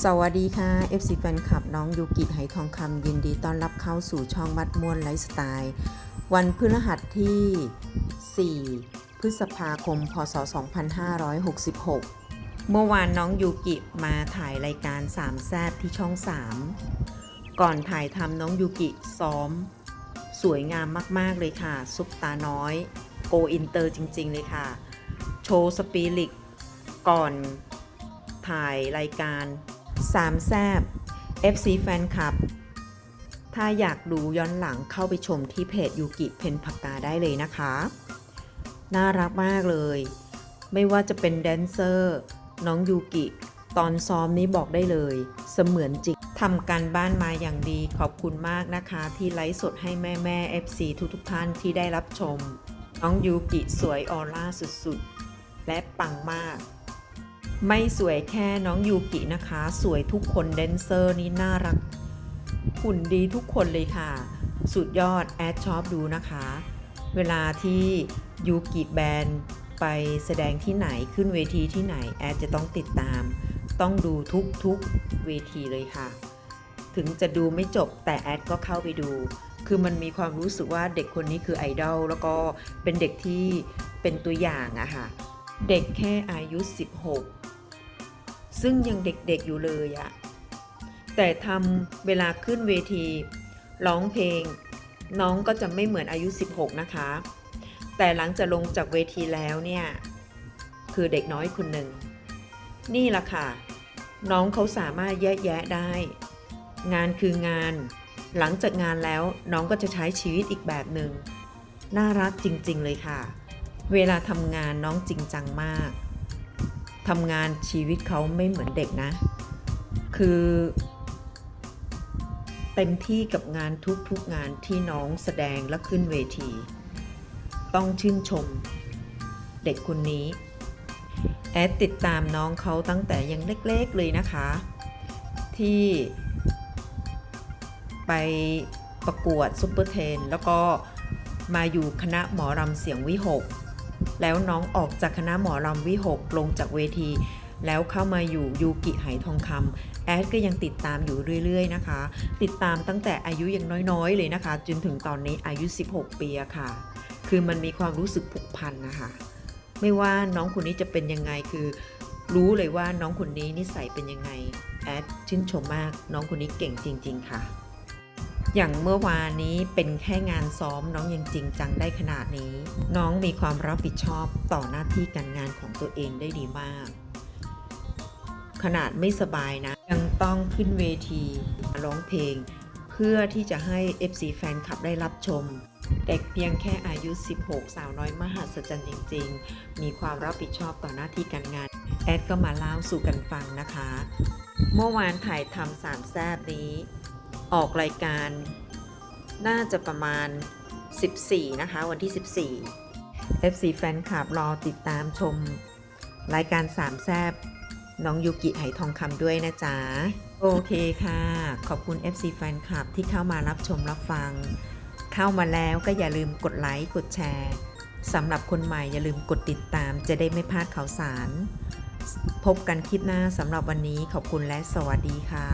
สวัสดีค่ะ FC แฟนคลับน้องยูกิไหทองคำยินดีต้อนรับเข้าสู่ช่องมัดมวนไลฟ์สไตล์ วันพฤหัสที่ 4 พฤษภาคม พศ 2566 เมื่อวานน้องยูกิมาถ่ายรายการสามแซบที่ช่อง 3 ก่อนถ่ายทำน้องยูกิซ้อม สวยงามมาก ๆ เลยค่ะ ซุปตาน้อย โกอินเตอร์จริง ๆ เลยค่ะ โชว์สปิริตก่อนถ่ายรายการ สามแซบ FC แฟนคลับ ถ้าอยากดูย้อนหลังเข้าไปชมที่เพจยูกิเพนผักกาได้เลยนะคะ น่ารักมากเลย ไม่ว่าจะเป็นแดนเซอร์ น้องยูกิ ตอนซ้อมนี้บอกได้เลย เสมือนจริงทำการบ้านมาอย่างดีขอบคุณมากนะคะ ที่ไลฟ์สดให้แม่แม่ FC ทุกๆท่านที่ได้รับชม น้องยูกิสวยออร่าสุดๆ และปังมาก ไม่สวยแค่น้องยูกินะคะ สวยทุกคนแดนเซอร์นี่น่ารักหุ่นดีทุกคนเลยค่ะ สุดยอดแอดชอบดูนะคะ เวลาที่ยูกิแบนไปแสดงที่ไหนขึ้นเวทีที่ไหนแอดจะต้องติดตาม ต้องดูทุกทุกๆเวทีเลยค่ะ ถึงจะดูไม่จบแต่แอดก็เข้าไปดู คือมันมีความรู้สึกว่าเด็กคนนี้คือไอดอลแล้วก็เป็นเด็กที่เป็นตัวอย่างอะค่ะ เด็กแค่อายุ 16 ซึ่งยังเด็กๆอยู่เลยอะแต่ทำเวลาขึ้นเวที ร้องเพลง น้องก็จะไม่เหมือนอายุ 16 นะคะ แต่หลังจากลงจากเวทีแล้วเนี่ย คือเด็กน้อยคนหนึ่ง นี่ละค่ะ น้องเขาสามารถแยกแยะได้ งานคืองาน หลังจากงานแล้วน้องก็จะใช้ชีวิตอีกแบบหนึ่งน่ารักจริงๆเลยค่ะ เวลาทำงานน้องจริงจังมาก ทำงานชีวิตเขาไม่เหมือนเด็กนะ คือเต็มที่กับงานทุกๆงานที่น้องแสดงและขึ้นเวที ต้องชื่นชมเด็กคนนี้ แอดติดตามน้องเขาตั้งแต่ยังเล็กๆเลยนะคะ ที่ไปประกวดซุปเปอร์เทน แล้วก็มาอยู่คณะหมอรำเสียงวิหก แล้วน้องออกจากคณะหมอรำวิหกลงจากเวที แล้วเข้ามาอยู่ยูกิไหทองคำแอดก็ยังติดตามอยู่เรื่อยๆนะคะ ติดตามตั้งแต่อายุยังน้อยๆ เลยนะคะ จนถึงตอนนี้อายุ 16 ปีอะค่ะ คือมันมีความรู้สึกผูกพันนะคะ ไม่ว่าน้องคนนี้จะเป็นยังไงคือรู้เลยว่าน้องคนนี้นิสัยเป็นยังไงแอดชื่นชมมาก น้องคนนี้เก่งจริง ๆ ค่ะ อย่างเมื่อวานนี้เป็นแค่งานซ้อมน้องยังจริงจังได้ขนาดนี้ น้องมีความรับผิดชอบต่อหน้าที่การงานของตัวเองได้ดีมาก ขนาดไม่สบายนะ ยังต้องขึ้นเวทีร้องเพลง เพื่อที่จะให้ FC แฟนคลับได้รับชม เด็กเพียงแค่อายุ 16 สาวน้อยมหัศจรรย์จริง ๆ มีความรับผิดชอบต่อหน้าที่การงาน แอดก็มาเล่าสู่กันฟังนะคะ เมื่อวานถ่ายทำสามแซบนี้ ออกรายการ น่าจะประมาณ 14 นะคะ วันที่ 14 FC แฟนคลับรอติดตามชม รายการสามแซบน้องยูกิไหทองคำด้วยนะจ๊ะ โอเคค่ะ ขอบคุณ FC แฟนคลับที่เข้ามารับชมรับฟัง เข้ามาแล้วก็อย่าลืมกดไลค์กดแชร์สำหรับคนใหม่อย่าลืมกดติดตามจะได้ไม่พลาดข่าวสาร พบกันคลิปหน้าสำหรับวันนี้ขอบคุณและสวัสดีค่ะ